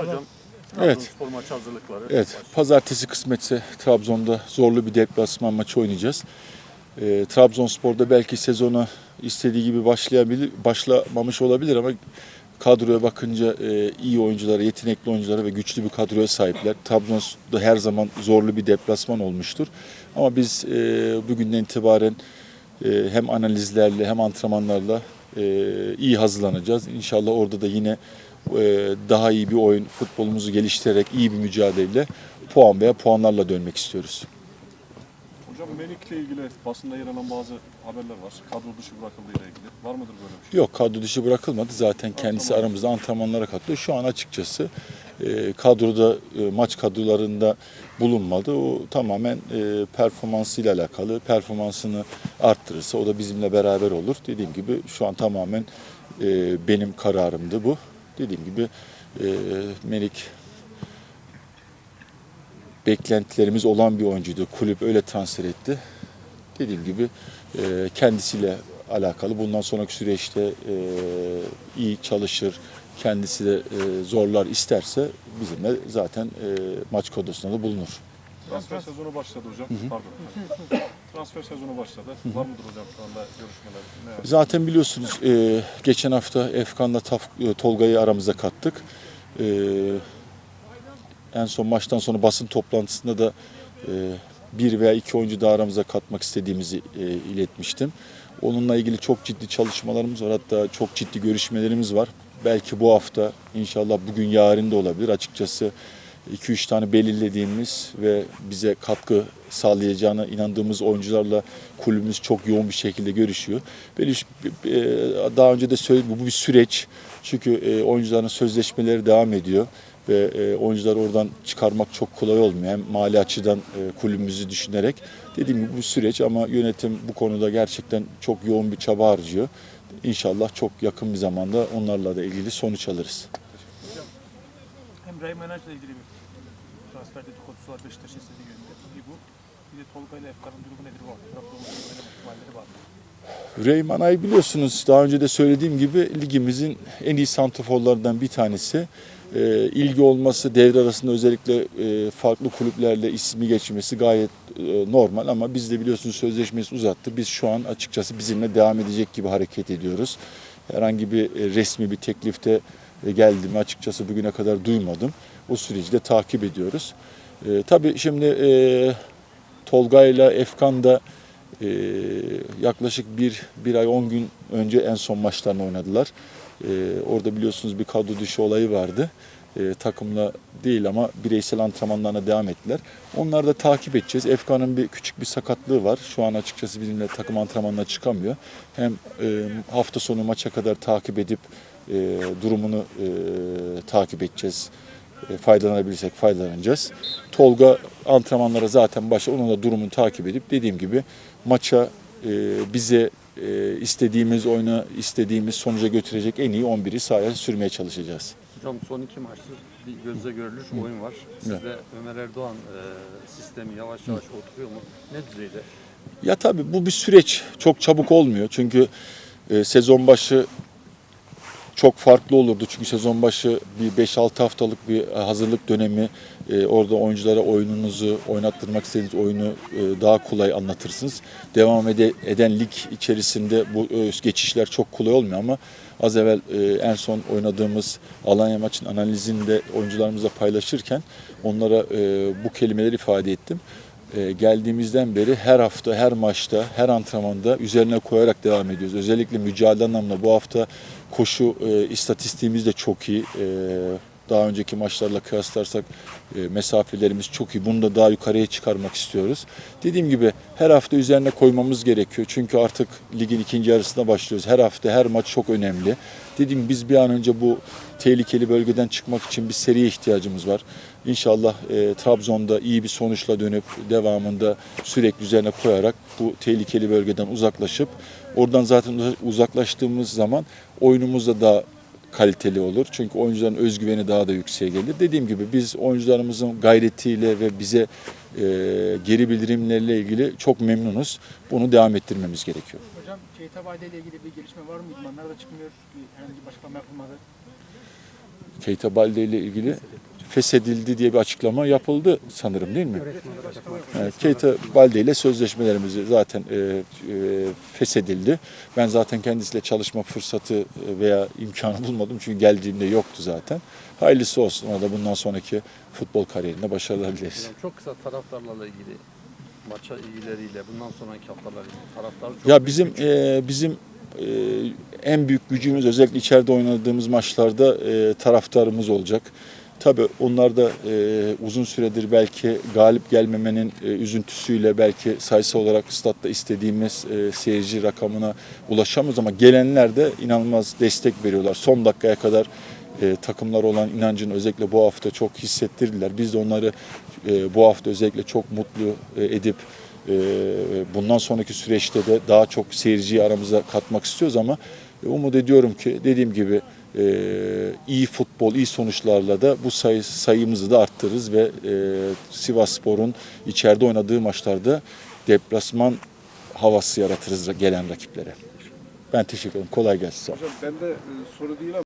hocam. Evet. Trabzonspor maç hazırlıkları. Evet, pazartesi kısmetse Trabzon'da zorlu bir deplasman maçı oynayacağız. Ee, Trabzonspor'da belki sezona istediği gibi başlayabilir, başlamamış olabilir ama kadroya bakınca e, iyi oyunculara, yetenekli oyunculara ve güçlü bir kadroya sahipler. Trabzon'da her zaman zorlu bir deplasman olmuştur. Ama biz e, bugünden itibaren e, hem analizlerle hem antrenmanlarla e, iyi hazırlanacağız. İnşallah orada da yine e, daha iyi bir oyun, futbolumuzu geliştirerek iyi bir mücadeleyle puan veya puanlarla dönmek istiyoruz. Hocam Melik'le ilgili basında yer alan bazı haberler var. Kadro dışı bırakıldığı ile ilgili. Var mıdır böyle bir şey? Yok kadro dışı bırakılmadı. Zaten kendisi aramızda antrenmanlara katılıyor. Şu an açıkçası e, kadroda e, maç kadrolarında bulunmadı. O tamamen e, performansıyla alakalı. Performansını arttırırsa o da bizimle beraber olur. Dediğim gibi şu an tamamen e, benim kararımdı bu. Dediğim gibi e, Melik beklentilerimiz olan bir oyuncuydu. Kulüp öyle transfer etti. Dediğim gibi e, kendisiyle alakalı bundan sonraki süreçte e, iyi çalışır, kendisi de e, zorlar isterse bizimle zaten e, maç kodosunda da bulunur. Transfer sezonu başladı hocam. Pardon. Transfer sezonu başladı. Var mıdır hocam şu anda görüşmeler? Ne? Zaten biliyorsunuz e, geçen hafta Efkan'la Taf- e, Tolga'yı aramıza kattık. E, en son maçtan sonra basın toplantısında da e, bir veya iki oyuncu daha aramıza katmak istediğimizi e, iletmiştim. Onunla ilgili çok ciddi çalışmalarımız var. Hatta çok ciddi görüşmelerimiz var. Belki bu hafta inşallah bugün yarın da olabilir. Açıkçası 2-3 tane belirlediğimiz ve bize katkı sağlayacağına inandığımız oyuncularla kulübümüz çok yoğun bir şekilde görüşüyor. Böyle daha önce de söyledim bu bir süreç. Çünkü e, oyuncuların sözleşmeleri devam ediyor ve e, oyuncuları oradan çıkarmak çok kolay olmuyor. Hem mali açıdan e, kulübümüzü düşünerek. Dediğim gibi bu süreç ama yönetim bu konuda gerçekten çok yoğun bir çaba harcıyor. İnşallah çok yakın bir zamanda onlarla da ilgili sonuç alırız. Ray Menaj'la ilgili bir transfer dedikodusu var Beşiktaş'ın istediği yönünde. Bir bu. Bir de Tolga ile Efkan'ın durumu nedir var? Trabzon'un ihtimalleri var. Reymanay biliyorsunuz daha önce de söylediğim gibi ligimizin en iyi santraforlarından bir tanesi. Ee, ilgi olması devre arasında özellikle e, farklı kulüplerle ismi geçmesi gayet e, normal ama biz de biliyorsunuz sözleşmesi uzattı. Biz şu an açıkçası bizimle devam edecek gibi hareket ediyoruz. Herhangi bir e, resmi bir teklifte e, geldi mi açıkçası bugüne kadar duymadım. O süreci de takip ediyoruz. E, tabii şimdi e, Tolga ile Efkan da ee, yaklaşık bir, bir ay 10 gün önce en son maçlarını oynadılar. Ee, orada biliyorsunuz bir kadro dışı olayı vardı. Ee, takımla değil ama bireysel antrenmanlarına devam ettiler. Onları da takip edeceğiz. Efkan'ın bir küçük bir sakatlığı var. Şu an açıkçası bizimle takım antrenmanına çıkamıyor. Hem e, hafta sonu maça kadar takip edip e, durumunu e, takip edeceğiz. E, faydalanabilirsek faydalanacağız. Tolga antrenmanlara zaten başla onun da durumunu takip edip dediğim gibi maça e, bize e, istediğimiz oyuna istediğimiz sonuca götürecek en iyi 11'i sahaya sürmeye çalışacağız. Hocam son iki maçtır bir gözle görülür oyun var. Sizde Ömer Erdoğan e, sistemi yavaş yavaş oturuyor mu? Ne düzeyde? Ya tabii bu bir süreç. Çok çabuk olmuyor. Çünkü e, sezon başı çok farklı olurdu. Çünkü sezon başı bir 5-6 haftalık bir e, hazırlık dönemi. E, orada oyunculara oyununuzu, oynattırmak istediğiniz oyunu e, daha kolay anlatırsınız. Devam ede- eden lig içerisinde bu e, geçişler çok kolay olmuyor ama az evvel e, en son oynadığımız Alanya maçın analizini de oyuncularımızla paylaşırken onlara e, bu kelimeleri ifade ettim. E, geldiğimizden beri her hafta, her maçta, her antrenmanda üzerine koyarak devam ediyoruz. Özellikle mücadele anlamında bu hafta koşu e, istatistiğimiz de çok iyi. E, daha önceki maçlarla kıyaslarsak e, mesafelerimiz çok iyi. Bunu da daha yukarıya çıkarmak istiyoruz. Dediğim gibi her hafta üzerine koymamız gerekiyor. Çünkü artık ligin ikinci yarısına başlıyoruz. Her hafta, her maç çok önemli. Dediğim biz bir an önce bu tehlikeli bölgeden çıkmak için bir seriye ihtiyacımız var. İnşallah e, Trabzon'da iyi bir sonuçla dönüp devamında sürekli üzerine koyarak bu tehlikeli bölgeden uzaklaşıp oradan zaten uzaklaştığımız zaman oyunumuz da kaliteli olur. Çünkü oyuncuların özgüveni daha da yükseğe gelir. Dediğim gibi biz oyuncularımızın gayretiyle ve bize e, geri bildirimlerle ilgili çok memnunuz. Bunu devam ettirmemiz gerekiyor. Hocam Keita Vade ile ilgili bir gelişme var mı? İdmanlar da çıkmıyor. Bir, herhangi başka yapılmadı. Keita Balde ile ilgili feshedildi diye bir açıklama yapıldı sanırım değil mi? Evet, Keita Balde ile sözleşmelerimiz zaten e, e, feshedildi. Ben zaten kendisiyle çalışma fırsatı e, veya imkanı bulmadım çünkü geldiğimde yoktu zaten. Hayırlısı olsun ona da bundan sonraki futbol kariyerinde başarılar dileriz. Çok kısa taraftarlarla ilgili maça ilgileriyle bundan sonraki haftalar ilgili taraftarı çok Ya bizim e, bizim e, en büyük gücümüz özellikle içeride oynadığımız maçlarda e, taraftarımız olacak. Tabii onlar da e, uzun süredir belki galip gelmemenin e, üzüntüsüyle belki sayısı olarak statta istediğimiz e, seyirci rakamına ulaşamıyoruz ama gelenler de inanılmaz destek veriyorlar. Son dakikaya kadar e, takımlar olan inancını özellikle bu hafta çok hissettirdiler. Biz de onları e, bu hafta özellikle çok mutlu e, edip e, bundan sonraki süreçte de daha çok seyirciyi aramıza katmak istiyoruz ama e, umut ediyorum ki dediğim gibi e, iyi futbol, iyi sonuçlarla da bu sayı, sayımızı da arttırırız ve e, Sivas Spor'un içeride oynadığı maçlarda deplasman havası yaratırız gelen rakiplere. Ben teşekkür ederim. Kolay gelsin. Hocam bende e, soru değil ama